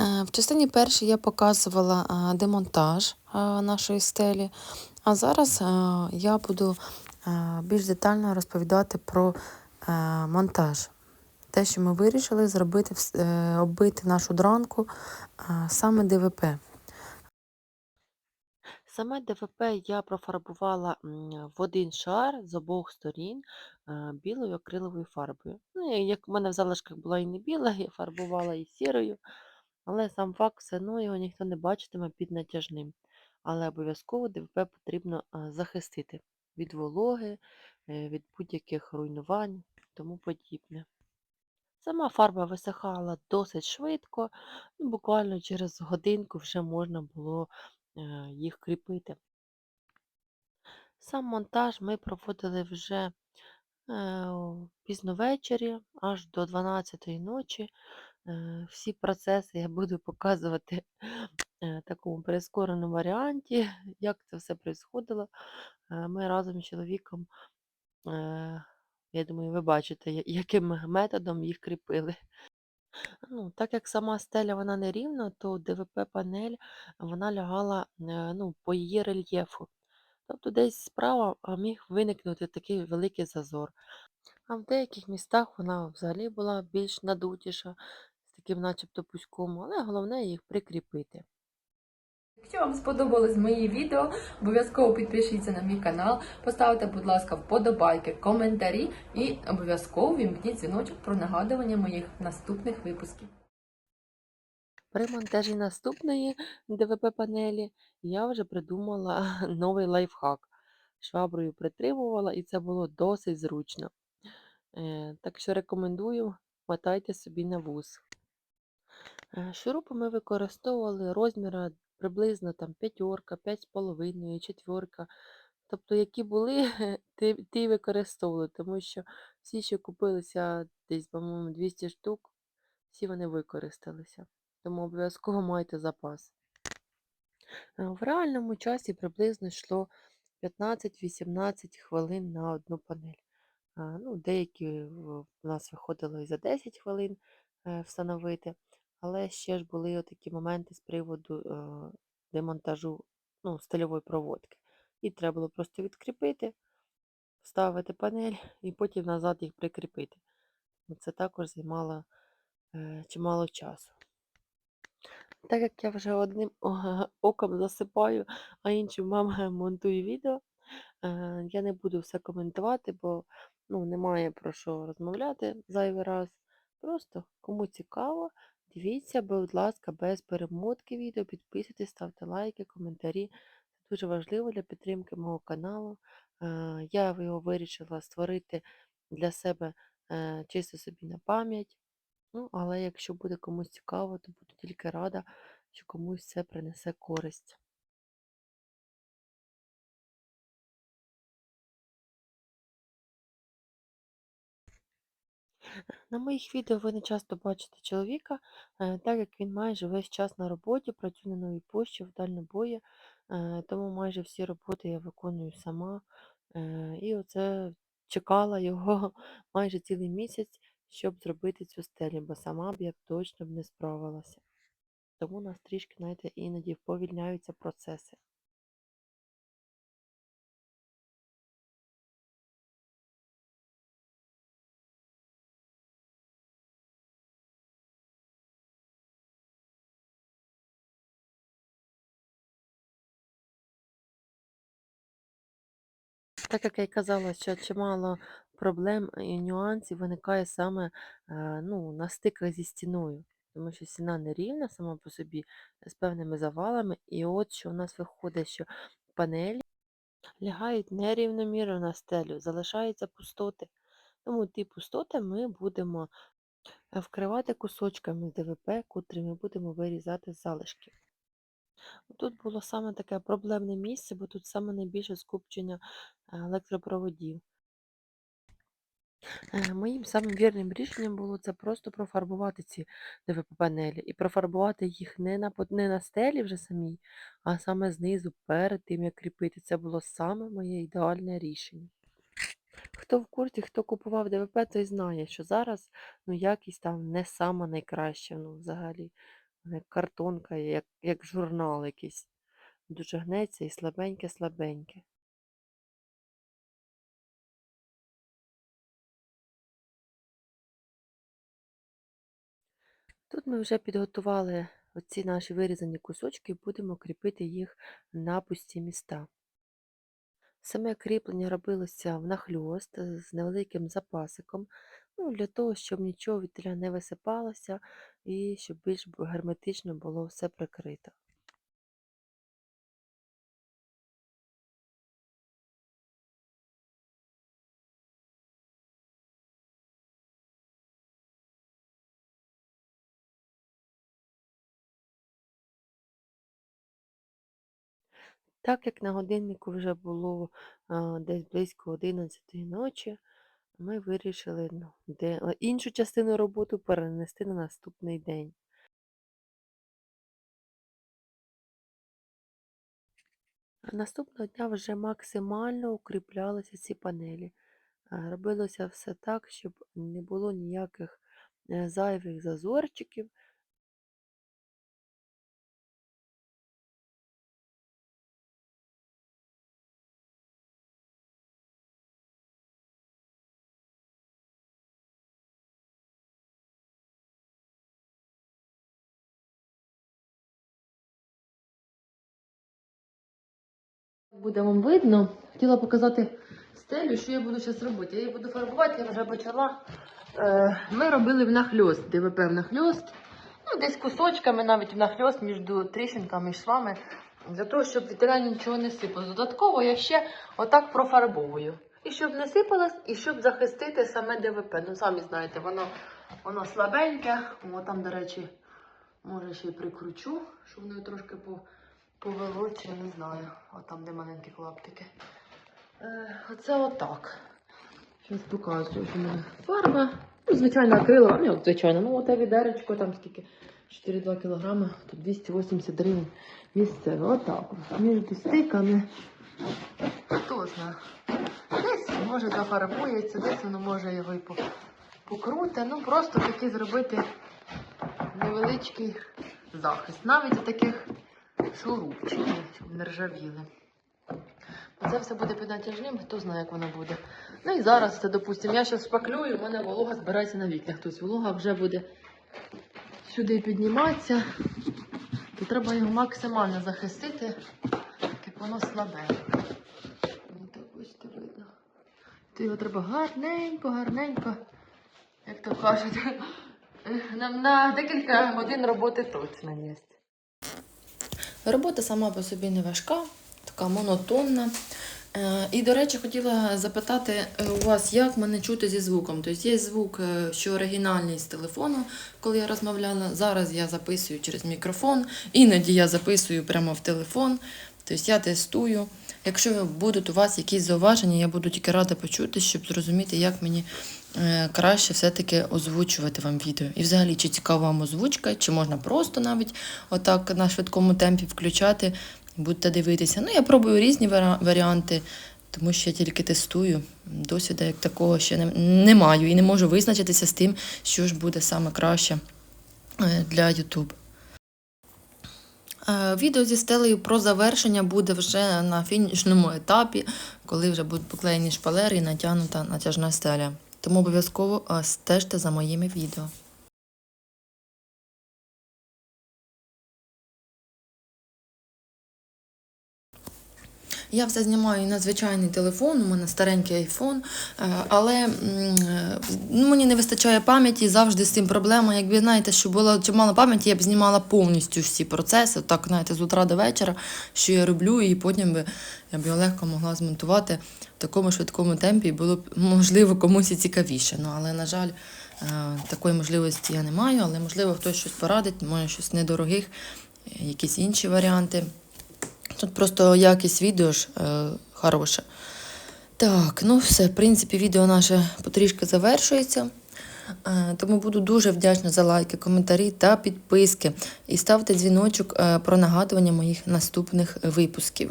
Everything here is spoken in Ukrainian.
Е, В частині першій я показувала е, демонтаж е, нашої стелі, а зараз я буду більш детально розповідати про монтаж. Те, що ми вирішили зробити, оббити нашу дранку саме ДВП. Саме ДВП я профарбувала в один шар з обох сторін білою акриловою фарбою. Ну, як в мене в залишках була і не біла, я фарбувала і сірою, але сам факт все одно його ніхто не бачитиме під натяжним. Але обов'язково ДВП потрібно захистити від вологи, е, від будь-яких руйнувань і тому подібне. Сама фарба висихала досить швидко, ну, буквально через годинку вже можна було е, їх кріпити. Сам монтаж ми проводили вже е, пізно ввечері, аж до 12-ї ночі. Е, Всі процеси я буду показувати в такому прискореному варіанті, як це все. Е, Ми разом з чоловіком, е, я думаю, ви бачите, яким методом їх кріпили. Ну, так як сама стеля вона не рівна, то ДВП-панель вона лягала е, ну, по її рельєфу. Тобто десь справа міг виникнути такий великий зазор. А в деяких містах вона взагалі була більш надутіша, таким начебто пуськом, але головне їх прикріпити. Якщо вам сподобалось мої відео, обов'язково підпишіться на мій канал, поставте, будь ласка, вподобайки, коментарі і обов'язково вімкніть дзвіночок про нагадування моїх наступних випусків. При монтажі наступної ДВП-панелі я вже придумала новий лайфхак. Шваброю притримувала, і це було досить зручно. Е, Так що рекомендую, мотайте собі на вуз. Е, Шурупи ми використовували розміра приблизно там п'ятерка, п'ять з половиною, четверка. Тобто, які були, ті й використовували, тому що всі, що купилися десь, по-моєму, 200 штук, всі вони використалися. Тому обов'язково майте запас. Е, В реальному часі приблизно йшло 15-18 хвилин на одну панель. Ну, деякі в нас виходило і за 10 хвилин е, встановити, але ще ж були такі моменти з приводу е, демонтажу ну, стильової проводки. І треба було просто відкріпити, вставити панель і потім назад їх прикріпити. Це також займало е, чимало часу. Так як я вже одним оком засипаю, а іншим мама монтує відео, Е, Я не буду все коментувати, бо ну, немає про що розмовляти зайвий раз. Просто кому цікаво, дивіться, будь ласка, без перемотки відео, підписуйтесь, ставте лайки, коментарі. Це дуже важливо для підтримки мого каналу. Е, Я його вирішила створити для себе е, чисто собі на пам'ять. Ну, але якщо буде комусь цікаво, то буду тільки рада, що комусь це принесе користь. На моїх відео ви не часто бачите чоловіка, е, так як він майже весь час на роботі, працює на новій пошті в дальнобої, е, тому майже всі роботи я виконую сама. Е, І оце чекала його майже цілий місяць, щоб зробити цю стелю, бо сама б я точно б не справилася. Тому у нас трішки, знаєте, іноді вповільняються процеси. Так як я й казала, що чимало проблем і нюансів виникає саме е, ну, на стиках зі стіною, тому що стіна нерівна сама по собі з певними завалами. І от що у нас виходить, що панелі лягають нерівномірно на стелю, залишаються пустоти. Тому ті пустоти ми будемо е, вкривати кусочками ДВП, котрі ми будемо вирізати з залишків. Тут було саме таке проблемне місце, бо тут саме найбільше скупчення е, електропроводів. Е, Моїм самим вірним рішенням було це просто профарбувати ці ДВП-панелі. І профарбувати їх не на, не на стелі вже самій, а саме знизу, перед тим, як кріпити. Це було саме моє ідеальне рішення. Хто в курсі, хто купував ДВП, той знає, що зараз ну, якість там не сама найкраща ну, взагалі. Як картонка, як, як журнал якийсь. Дуже гнеться і слабеньке-слабеньке. Тут ми вже підготували оці наші вирізані кусочки, і будемо кріпити їх на пусті міста. Саме кріплення робилося внахльост з невеликим запасиком, ну, для того, щоб нічого від не висипалося і щоб більш герметично було все прикрито. Так як на годиннику вже було а, десь близько 11 ночі, ми вирішили ну, де, іншу частину роботи перенести на наступний день. Наступного дня вже максимально укріплялися ці панелі. Робилося все так, щоб не було ніяких е, зайвих зазорчиків. Буде вам видно. Хотіла показати стелю, що я буду зараз робити. Я її буду фарбувати, я вже почала. Е, Ми робили внахльост, ДВП внахльост. Ну, десь кусочками навіть внахльост між тріщинками і швами. Для того, щоб вітеря нічого не сипало. Додатково я ще отак профарбовую. І щоб не сипалось, і щоб захистити саме ДВП. Ну, самі знаєте, воно, воно слабеньке. О, там, до речі, може ще й прикручу, щоб воно трошки по, повело, чи не знаю. От там, де маленькі клаптики. Е, оце отак. Зараз показую, що в мене фарба. Ну, звичайно, акрилова, ну, звичайно, ну оте відеречко, там скільки 4-2 кілограми, тут 280 гривень місцеве. Отак. Між стиками. Хто знає. Десь може зафарбується, десь воно може його і по- покруте. Ну просто такий зробити невеличкий захист. Навіть у таких шурупчиків, щоб не. Це все буде під натяжним, хто знає, як воно буде. Ну і зараз це, допустимо, я зараз шпаклюю, у мене волога збирається на вікнах. Тобто волога вже буде сюди підніматися. То треба його максимально захистити, як воно слабе. То його треба гарненько, гарненько, як то кажуть, на, на декілька годин роботи точно є. Робота сама по собі не важка, така монотонна. Е, І, до речі, хотіла запитати е, у вас, як мене чути зі звуком. Тобто є звук, е, що оригінальний з телефону, коли я розмовляла. Зараз я записую через мікрофон, іноді я записую прямо в телефон. Тобто я тестую. Якщо будуть у вас якісь зауваження, я буду тільки рада почути, щоб зрозуміти, як мені е, краще все-таки озвучувати вам відео. І взагалі, чи цікава вам озвучка, чи можна просто навіть отак на швидкому темпі включати, будете дивитися. Ну, я пробую різні варіанти, тому що я тільки тестую. Досвіду як такого ще не, не маю і не можу визначитися з тим, що ж буде саме краще е, для YouTube. Е, Відео зі стелею про завершення буде вже на фінішному етапі, коли вже будуть поклеєні шпалери і натягнута натяжна стеля. Тому обов'язково е, стежте за моїми відео. Я все знімаю на звичайний телефон, у мене старенький айфон, е, але е, ну, мені не вистачає пам'яті, завжди з цим проблема. Якби знаєте, що було чимало пам'яті, я б знімала повністю всі процеси, так знаєте, з утра до вечора, що я роблю, і потім би я б його легко могла змонтувати в такому швидкому темпі, і було б можливо комусь і цікавіше. Ну, але, на жаль, е, такої можливості я не маю, але можливо хтось щось порадить, може щось недорогих, якісь інші варіанти. Тут просто якість відео ж е, хороша. Так, ну все, в принципі, відео наше потрішки завершується. Е, тому буду дуже вдячна за лайки, коментарі та підписки. І ставте дзвіночок е, про нагадування моїх наступних випусків.